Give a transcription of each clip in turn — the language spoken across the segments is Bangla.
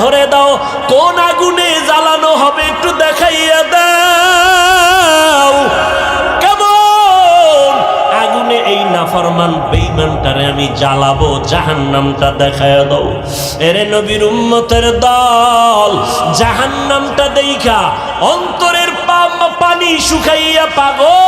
ধরে দাও, কোন আগুনে জ্বালানো হবে একটু দেখাইয়া দাও। কেমন? আগুনে এই নাফরমান বেইমানটারে আমি জ্বালাবো, জাহান্নামটা দেখাইয়া দাও। এরে নবীর উম্মতের দল, জাহান্নামটা দেইখা, অন্তরের পানি শুকাইয়া পাগল।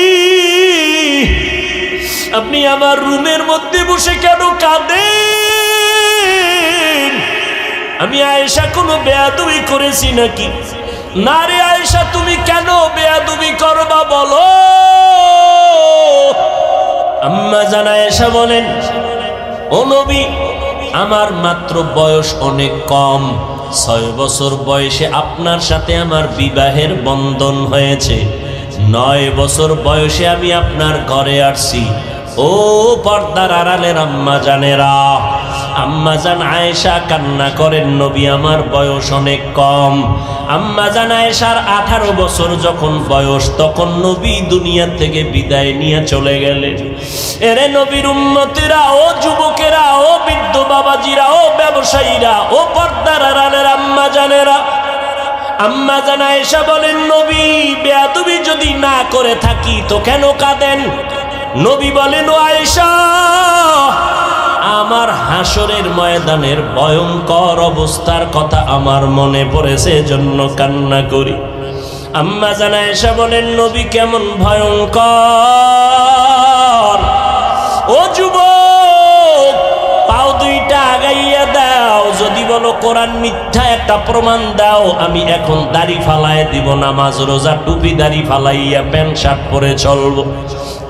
আপনি আমার রুমের মধ্যে বসে কেন কাঁদেন? আমি আয়েশা কোনো বেয়াদুবি করেছি নাকি? না রে আয়েশা, তুমি কেন বেয়াদুবি করবা বলো? আম্মা জানা এসা বলেন, ও নবী, আমার মাত্র বয়স অনেক কম। ছয় বছর বয়সে আপনার সাথে আমার বিবাহের বন্ধন হয়েছে। নয় বছর বয়সে আমি আপনার ঘরে আসছি। ও পর্দার আড়ালের আম্মা জানেরা, আম্মা জান আয়েশা কান্না করেন, নবী আমার বয়স অনেক কম। আম্মা জান আয়েশার আঠারো বছর যখন বয়স, তখন নবী দুনিয়া থেকে বিদায় নিয়ে চলে গেলেন। এরে নবীর উন্নতিরা ও যুবকেরা, ও বৃদ্ধ বাবাজিরা, ও ব্যবসায়ীরা, ও পর্দার আড়ালের আম্মা জানেরা, আম্মা জানা এসা বলেন, নবী, বেয়াদুবি যদি না করে থাকি তো কেন কাঁদেন? নবী বলেন আয়েশা, আমার হাসরের ময়দানের ভয়ঙ্কর অবস্থার কথা আমার মনে পড়েছে জন্য কান্না করি। আম্মা জানা এসা বলেন, নবী কেমন ভয়ঙ্কর। কোরআন মিথ্যা একটা প্রমাণ দাও, আমি এখন দাড়ি ফালায় দিব, নামাজ, রোজা, টুপি, দাড়ি ফালাইয়া প্যান্ট, শার্ট পরে চলবো।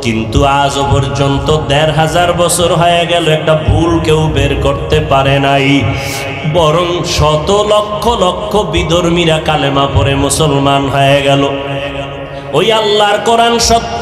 কিন্তু আজ পর্যন্ত দেড় হাজার বছর হয়ে গেল, একটা ভুল কেউ বের করতে পারে নাই। বরং শত লক্ষ লক্ষ বিধর্মীরা কালেমা পরে মুসলমান হয়ে গেল। ওই আল্লাহর কোরআন সত্য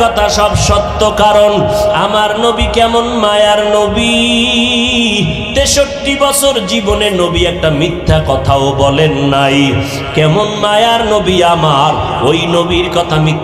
কথা সব সত্য কারণ, আমার নবী কেমন মায়ার নবী? তেষট্টি বছর জীবনে নবী একটা মিথ্যা কথাও বলেন নাই। কেমন মায়ার নবী আমার? ওই নবীর কথা মিথ্যা